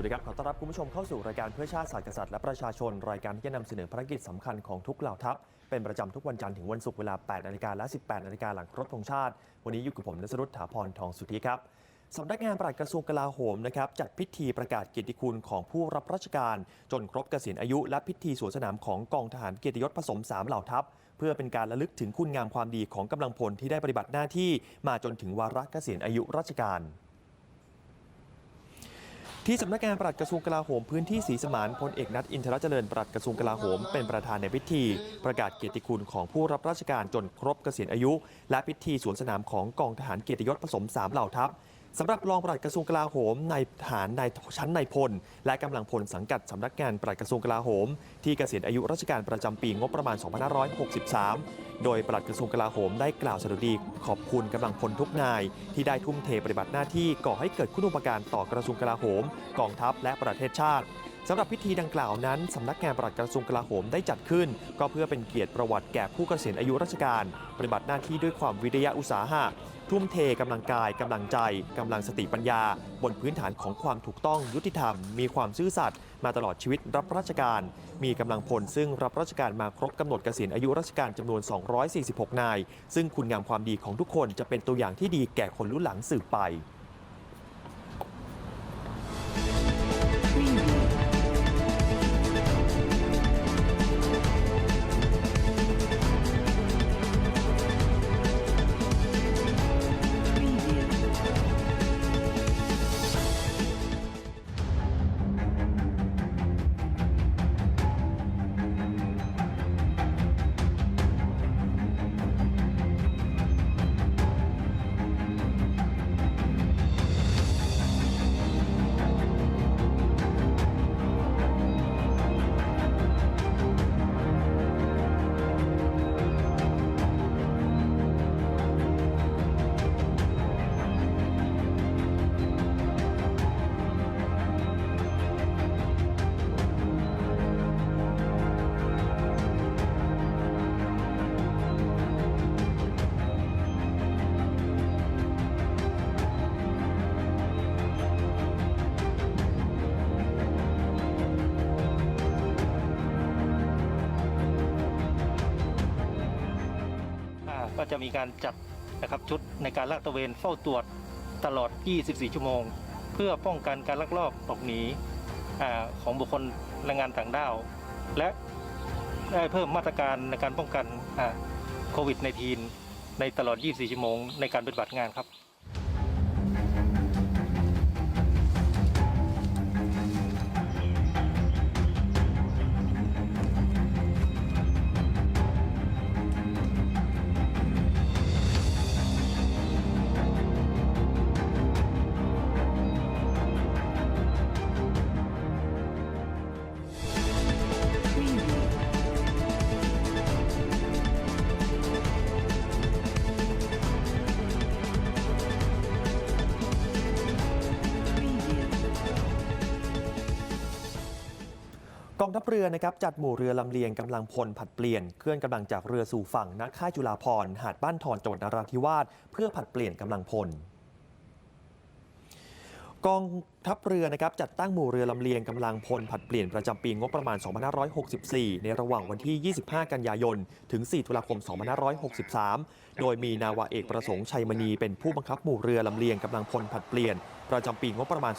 วัสดีครับ ขอต้อนรับคุณผู้ชมเข้าสู่รายการเพื่อชาติศาสตร์กษัตริย์และประชาชน รายการที่จะนำเสนอภารกิจสำคัญของทุกเหล่าทัพ เป็นประจำทุกวันจันทร์ถึงวันศุกร์เวลา 8นาฬิกาและ 18นาฬิกาหลังครบธงชาติ วันนี้อยู่กับผมนสรุตถาพรทองสุธิครับสำนักงานปลัดกระทรวงกลาโหมนะครับจัดพิธีประกาศเกียรติคุณของผู้รับราชการ จนครบเกษียณอายุ และพิธีสวนสนามของกองทหารเกียรติยศผสมสามเหล่าทัพ เพื่อเป็นการระลึกถึงคุณงามความดีของกำลังพลที่ได้ปฏิบัติหน้าที่ มาจนถึงวาระเกษียณอายุราชการ ที่สำนักงานปลัดกระทรวงกลาโหมพื้นที่สีสมานพลเอกนัทอินทรเจริญปลัดกระทรวงกลาโหมเป็นประธานในพิธี ประกาศเกียรติคุณของผู้รับราชการจนครบเกษียณอายุ และพิธีสวนสนามของกองทหารเกียรติยศผสมสามเหล่าทัพ สำหรับรองปลัดกระทรวงกลาโหมนายทหารนายชั้นนายพล และกำลังพลสังกัดสำนักงานปลัดกระทรวงกลาโหม ที่เกษียณอายุราชการประจำปีงบประมาณ 2563 โดยปลัดกระทรวงกลาโหมได้กล่าวสดุดีขอบคุณกำลังพลทุกนาย ที่ได้ทุ่มเทปฏิบัติหน้าที่ก่อให้เกิดคุณูปการต่อกระทรวงกลาโหม กองทัพและประเทศชาติสำหรับพิธีดังกล่าวนั้น สำนักงานปลัดกระทรวงกลาโหมได้จัดขึ้น ก็เพื่อเป็นเกียรติประวัติแก่ผู้เกษียณอายุราชการ ปฏิบัติหน้าที่ด้วยความวิทยาอุตสาหะ ทุ่มเทกำลังกายกำลังใจกำลังสติปัญญา บนพื้นฐานของความถูกต้องยุติธรรม มีความซื่อสัตย์มาตลอดชีวิตรับราชการ มีกำลังพลซึ่งรับราชการมาครบกำหนดเกษียณอายุราชการจำนวน 246 นาย ซึ่งคุณงามความดีของทุกคนจะเป็นตัวอย่างที่ดีแก่คนรุ่นหลังสืบไป ก็จะมีการจัดนะครับชุดในการลาดตระเวนเฝ้าตรวจตลอด 24 ชั่วโมง เพื่อป้องกันการลักลอบหลบหนีอของบุคคลแรงงานต่างด้าว และได้เพิ่มมาตรการในการป้องกันโควิด -19 ในตลอด 24 ชั่วโมงในการปฏิบัติงานครับ กองทัพเรือนะครับจัดหมู่เรือลำเลียงกำลังพลผัดเปลี่ยนเคลื่อนกำลังจากเรือสู่ฝั่งนักค่ายจุฬาพรณ์หาดบ้านทอนจังหวัดนราธิวาสเพื่อผัดเปลี่ยนกำลังพล กองทัพเรือนะครับจัดตั้งหมู่เรือลำเลียงกำลังพลผัดเปลี่ยนประจำปีงบประมาณ 2564 ในระหว่างวันที่ 25 กันยายน ถึง 4 ตุลาคม 2563 โดยมีนาวาเอกประสงค์ชัยมณีเป็นผู้บังคับหมู่เรือลำเลียงกำลังพลผัดเปลี่ยน ประจำปีงบประมาณ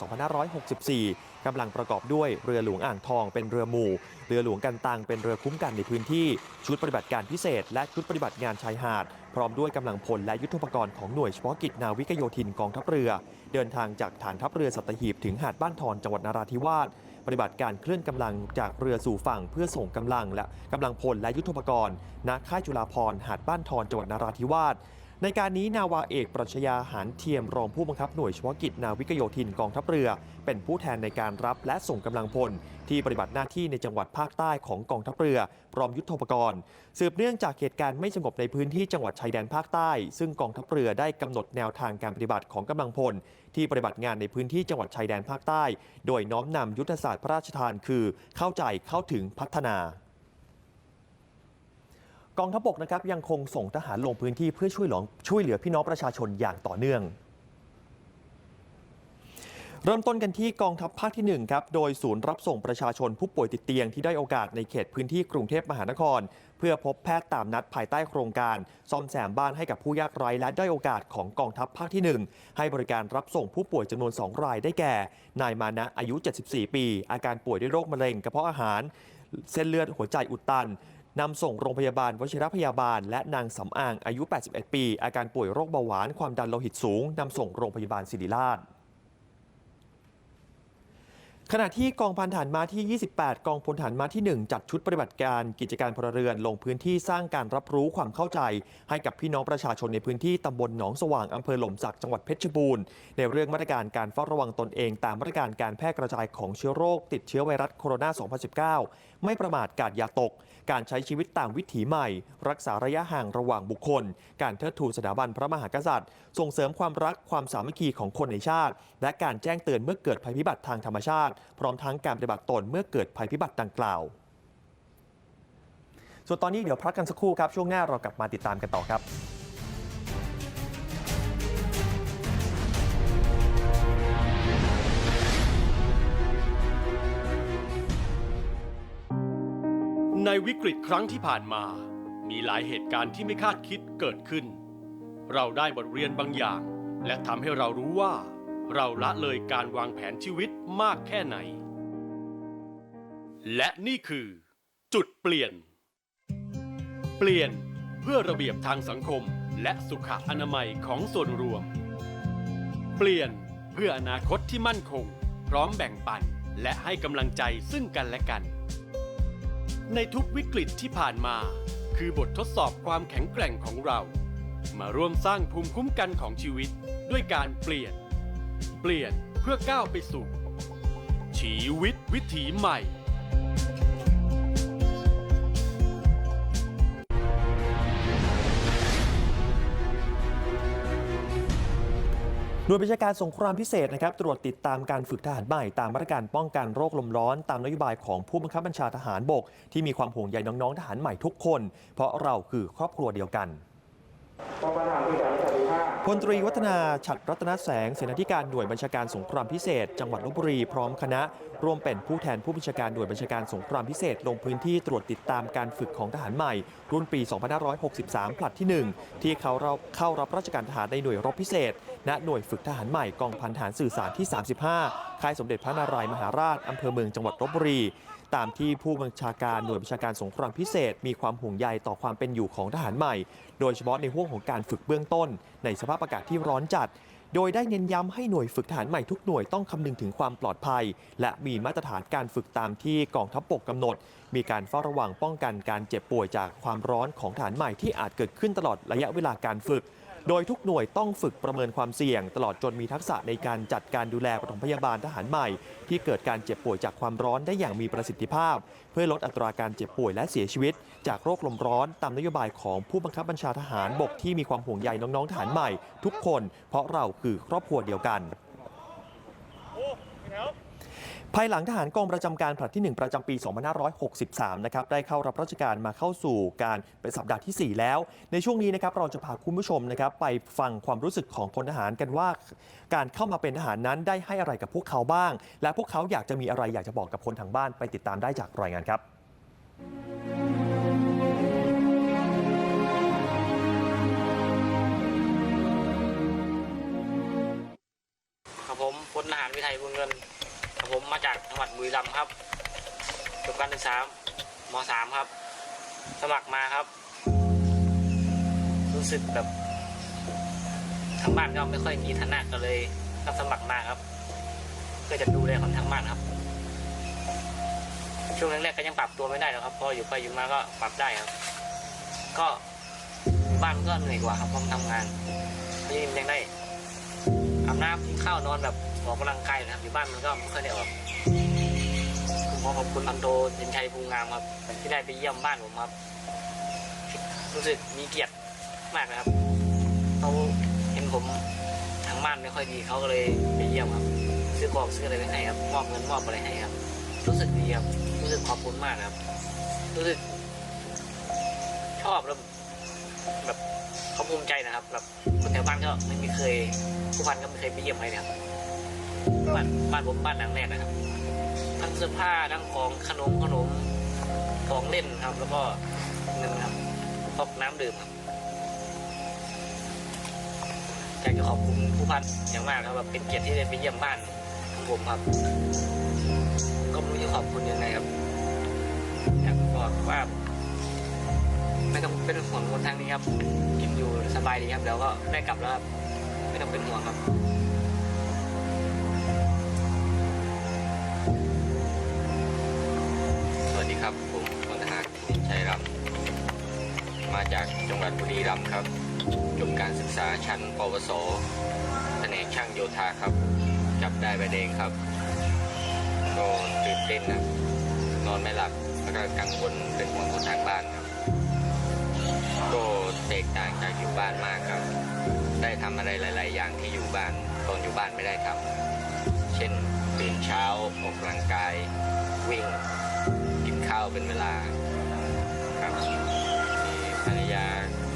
2564 กำลังประกอบด้วยเรือหลวงอ่างทองเป็นเรือหมู่ เรือหลวงกันตังเป็นเรือคุ้มกันในพื้นที่ ชุดปฏิบัติการพิเศษ และชุดปฏิบัติงานชายหาด พร้อมด้วยกำลังพลและยุทธปกรณ์ของหน่วยเฉพาะกิจนาวิกโยธินกองทัพเรือ เดินทางจากฐานทัพเรือสัตหีบถึงหาดบ้านทอนจังหวัดนราธิวาสปฏิบัติการเคลื่อนกำลังจากเรือสู่ฝั่งเพื่อส่งกำลังและกำลังพลและยุทธปกรณ์ณค่ายจุฬาภรณ์หาดบ้านทอนจังหวัดนราธิวาส ในการนี้นาวาเอกปรัชญาหารเทียมรองผู้บังคับหน่วยเฉพาะกิจนาวิกโยธินกองทัพเรือ เป็นผู้แทนในการรับและส่งกำลังพล ที่ปฏิบัติหน้าที่ในจังหวัดภาคใต้ของกองทัพเรือพร้อมยุทธปกรณ์ สืบเนื่องจากเหตุการณ์ไม่สงบในพื้นที่จังหวัดชายแดนภาคใต้ ซึ่งกองทัพเรือได้กำหนดแนวทางการปฏิบัติของกำลังพล ที่ปฏิบัติงานในพื้นที่จังหวัดชายแดนภาคใต้ โดยน้อมนำยุทธศาสตร์พระราชทานคือ เข้าใจเข้าถึงพัฒนา องทัพบกนะครับยังคงส่งทหารลงพื้นที่เพื่อช่วยเหลือช่วยเหลือพี่น้องประชาชนอย่างต่อเนื่อง เริ่มต้นกันที่กองทัพภาคที่ 1 ครับ โดยศูนย์รับส่งประชาชนผู้ป่วยติดเตียงที่ได้โอกาสในเขตพื้นที่กรุงเทพมหานคร เพื่อพบแพทย์ตามนัดภายใต้โครงการ ซ่อมแซมบ้านให้กับผู้ยากไร้และได้โอกาสของกองทัพภาคที่ 1 ให้บริการรับส่งผู้ป่วยจำนวน 2 รายได้แก่ นายมานะอายุ 74 ปี อาการป่วยด้วยโรคมะเร็งกระเพาะอาหาร เส้นเลือดหัวใจอุดตัน นำส่งโรงพยาบาลวชิรพยาบาล และนางสำอางอายุ 81 ปี อาการป่วยโรคเบาหวานความดันโลหิตสูงนำส่งโรงพยาบาลศิริราช ขณะที่กองพันฐานม้าที่ 28 กองพลฐานม้าที่ 1 จัดชุดปฏิบัติการกิจการพลเรือนลงพื้นที่สร้างการรับรู้ความเข้าใจ ให้กับพี่น้องประชาชนในพื้นที่ตำบลหนองสว่างอำเภอหล่มสักจังหวัดเพชรบูรณ์ในเรื่องมาตรการการเฝ้าระวังตนเอง ตามมาตรการการแพร่กระจายของเชื้อโรค ติดเชื้อไวรัสโคโรนา 2019 ไม่ประมาทกาดยาตก การใช้ชีวิตตามวิถีใหม่ รักษาระยะห่างระหว่างบุคคล การเทิดทูนสถาบันพระมหากษัตริย์ ส่งเสริมความรักความสามัคคีของคนในชาติ และการแจ้งเตือนเมื่อเกิดภัยพิบัติทางธรรมชาติพร้อมทั้งการปฏิบัติตนเมื่อเกิดภัยพิบัติดังกล่าว ส่วนตอนนี้เดี๋ยวพักกันสักครู่ครับ ช่วงหน้าเรากลับมาติดตามกันต่อครับในวิกฤตครั้งที่ผ่านมา มีหลายเหตุการณ์ที่ไม่คาดคิดเกิดขึ้น เราได้บทเรียนบางอย่าง และทำให้เรารู้ว่า เราละเลยการวางแผนชีวิตมากแค่ไหน และนี่คือ จุดเปลี่ยน เปลี่ยนเพื่อระเบียบทางสังคมและสุขอนามัยของส่วนรวม เปลี่ยนเพื่ออนาคตที่มั่นคง พร้อมแบ่งปันและให้กำลังใจซึ่งกันและกัน ในทุกวิกฤตที่ผ่านมา คือบททดสอบความแข็งแกร่งของเรา มาร่วมสร้างภูมิคุ้มกันของชีวิตด้วยการเปลี่ยน เปลี่ยนเพื่อก้าวไปสู่ ชีวิตวิถีใหม่ หน่วยบัญชาการสงครามพิเศษนะครับตรวจติดตามการฝึกทหารใหม่ตามมาตรการป้องกันโรคลมร้อน ตามนโยบายของผู้บังคับบัญชาทหารบก ที่มีความห่วงใยน้องๆทหารใหม่ทุกคน เพราะเราคือครอบครัวเดียวกัน พลตรีวัฒนาฉัตรรัตนแสงเสนาธิการหน่วยบัญชาการสงครามพิเศษ จังหวัดลบบุรีพร้อมคณะร่วมเป็นผู้แทนผู้บัญชาการหน่วยบัญชาการสงครามพิเศษ ลงพื้นที่ตรวจติดตามการฝึกของทหารใหม่ รุ่นปี 2563 ผลัดที่ 1 ที่เขาเราเข้ารับราชการทหารในหน่วยรบพิเศษ ณหน่วยฝึกทหารใหม่กองพันทหารสื่อสารที่ 35 ค่ายสมเด็จพระนารายมหาราชอำเภอเมืองจังหวัดลบบุรี ตามที่ผู้บัญชาการหน่วยบัญชาการสงครามพิเศษ มีความห่วงใยต่อความเป็นอยู่ของทหารใหม่ โดยเฉพาะในห่วงของการฝึกเบื้องต้น ในสภาพอากาศที่ร้อนจัด โดยได้เน้นย้ำให้หน่วยฝึกทหารใหม่ทุกหน่วยต้องคำนึงถึงความปลอดภัย และมีมาตรฐานการฝึกตามที่กองทัพบกกำหนด มีการเฝ้าระวังป้องกันการเจ็บป่วยจากความร้อนของทหารใหม่ที่อาจเกิดขึ้นตลอดระยะเวลาการฝึก โดยทุกหน่วยต้องฝึกประเมินความเสี่ยง ตลอดจนมีทักษะในการจัดการดูแลปฐมพยาบาลทหารใหม่ ที่เกิดการเจ็บป่วยจากความร้อนได้อย่างมีประสิทธิภาพ เพื่อลดอัตราการเจ็บป่วยและเสียชีวิต จากโรคลมร้อนตามนโยบายของผู้บังคับบัญชาทหารบกที่มีความห่วงใยน้องๆทหารใหม่ ทุกคน เพราะเราคือครอบครัวเดียวกัน ภายหลังทหารกองประจำการผลัดที่ 1 ประจำปี 2563 นะครับ ได้เข้ารับราชการมาเข้าสู่การเป็นสัปดาห์ที่ 4 แล้ว ในช่วงนี้นะครับเราจะพาคุณผู้ชมนะครับไปฟังความรู้สึกของพลทหารกันว่า การเข้ามาเป็นทหารนั้นได้ให้อะไรกับพวกเขาบ้าง และพวกเขาอยากจะมีอะไรอยากจะบอกกับคนทางบ้านไปติดตามได้จากรายงานครับครับ ผมมาจากจังหวัดบุรีรัมย์ครับจบการศึกษามสามครับ สมัครมาครับ รู้สึกแบบทางบ้านก็ไม่ค่อยมีฐานะก็เลยก็สมัครมาครับเพื่อจะดูแลคนทางบ้านครับ ช่วงแรกๆก็ยังปรับตัวไม่ได้หรอกครับ พออยู่ไปอยู่มาก็ปรับได้ครับ ก็บ้านก็เหนื่อยกว่าครับเพราะมันทำงานนี่มันยังได้อาบน้ำกินข้าวนอนแบบ ออกกำลังกายนะครับ อยู่บ้านมันก็ไม่ค่อยได้ออกผมขอขอบคุณพันโทเย็นชัยภูงามครับ ที่ได้ไปเยี่ยมบ้านผมครับ รู้สึกมีเกียรติมากนะครับเขาเห็นผมทางบ้านไม่ค่อยดีเขาก็เลยไปเยี่ยมครับ ซื้อของซื้ออะไรไปให้ครับมอบเงินมอบอะไรให้ครับ รู้สึกดีครับรู้สึกขอบคุณมากครับ รู้สึก ชอบแล้วแบบเขาภูมิใจนะครับ แบบคนแถวบ้านก็ไม่มีเคยผู้พันก็ไม่เคยไปเยี่ยมใครนะครับ บ้านบ้านผมบ้านหลังแรกนะครับ ทั้งเสื้อผ้าทั้งของขนมขนมของเล่นครับ แล้วก็เงินครับพวกน้ำดื่มครับอยากจะขอบคุณผู้พันอย่างมากครับแบบเป็นเกียรติที่ได้ไปเยี่ยมบ้านของผมครับ ก็ไม่รู้จะขอบคุณยังไงครับอยากบอกว่าไม่ต้องเป็นห่วงคนทางนี้ครับกินอยู่สบายดีครับเดี๋ยวก็ได้กลับแล้วครับไม่ต้องเป็นห่วงครับ ครับผมพลทหารธินชัยรำมาจากจังหวัดบุรีรัมย์ครับ จบการศึกษาชั้นปวสแผนกช่างโยธาครับ จับได้ใบแดงครับก็ตื่นเต้นนะนอนไม่หลับแล้วก็กังวลเป็นห่วงคนทางบ้านครับ ก็แตกต่างจากอยู่บ้านมากครับ ได้ทำอะไรหลาย ๆ อย่างที่อยู่บ้านตอนอยู่บ้านไม่ได้ทำเช่นตื่นเช้าออกกำลังกายวิ่ง ข้าวเป็นเวลาครับมีภรรยา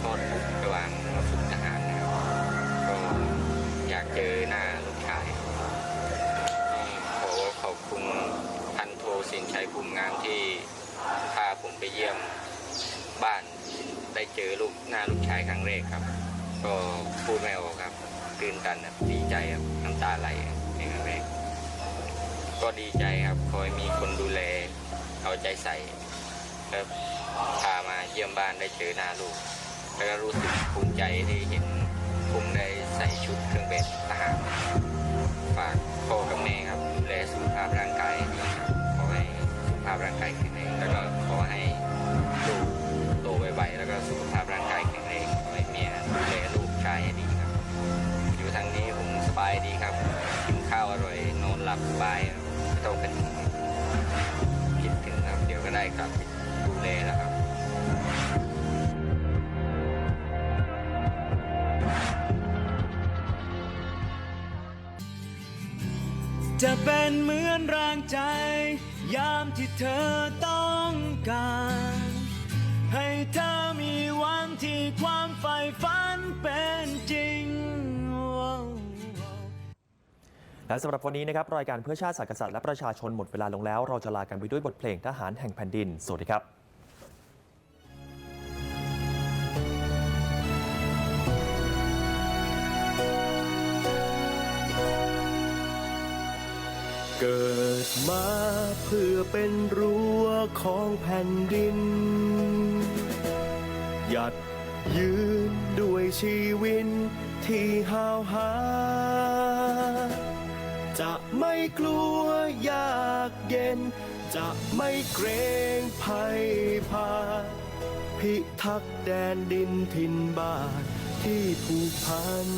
คลอดบุตรระหว่างมาฝึกทหารนะครับก็อยากเจอหน้าลูกชายขอขอบคุณพันโทสินชัยภูมิงามที่พาผมไปเยี่ยมบ้านได้เจอลูกหน้าลูกชายครั้งแรกครับ ก็พูดไม่ออกครับตื่นตันครับดีใจครับน้ำตาไหลในครั้งแรกก็ดีใจครับคอยมีคนดูแล เอาใจใส่แล้วพามาเยี่ยมบ้านได้เจอหน้าลูก แล้วก็รู้สึกภูมิใจที่เห็นผมได้ใส่ชุดเครื่องแบบทหารฝากพ่อกับแม่ครับดูแลสุขภาพร่างกายดีครับขอให้สุขภาพร่างกายแข็งแรงแล้วก็ขอให้ลูกโตไวๆแล้วก็สุขภาพร่างกายแข็งแรงขอให้เมียดูแลลูกชายให้ดีครับ อยู่ทางนี้ผมสบายดีครับกินข้าวอร่อยนอนหลับสบายไม่ต้องเป็นห่วง กับดูแลแล้วครับจะเป็นเหมือนแรงใจ ยามที่เธอต้องการ ให้เธอมีวันที่ความใฝ่ฝันเป็น และสำหรับวันนี้นะครับรายการเพื่อชาติศาสตร์กษัตริย์และประชาชนหมดเวลาลงแล้ว เราจะลากันไปด้วยบทเพลงทหารแห่งแผ่นดิน สวัสดีครับเกิดมาเพื่อเป็นรั้วของแผ่นดิน หยัดยืนด้วยชีวิตที่หาวหา ไม่กลัวยากเย็น จะไม่เกรงภัยพา พิทักษ์แดนดินถิ่นบ้านที่ผูกพัน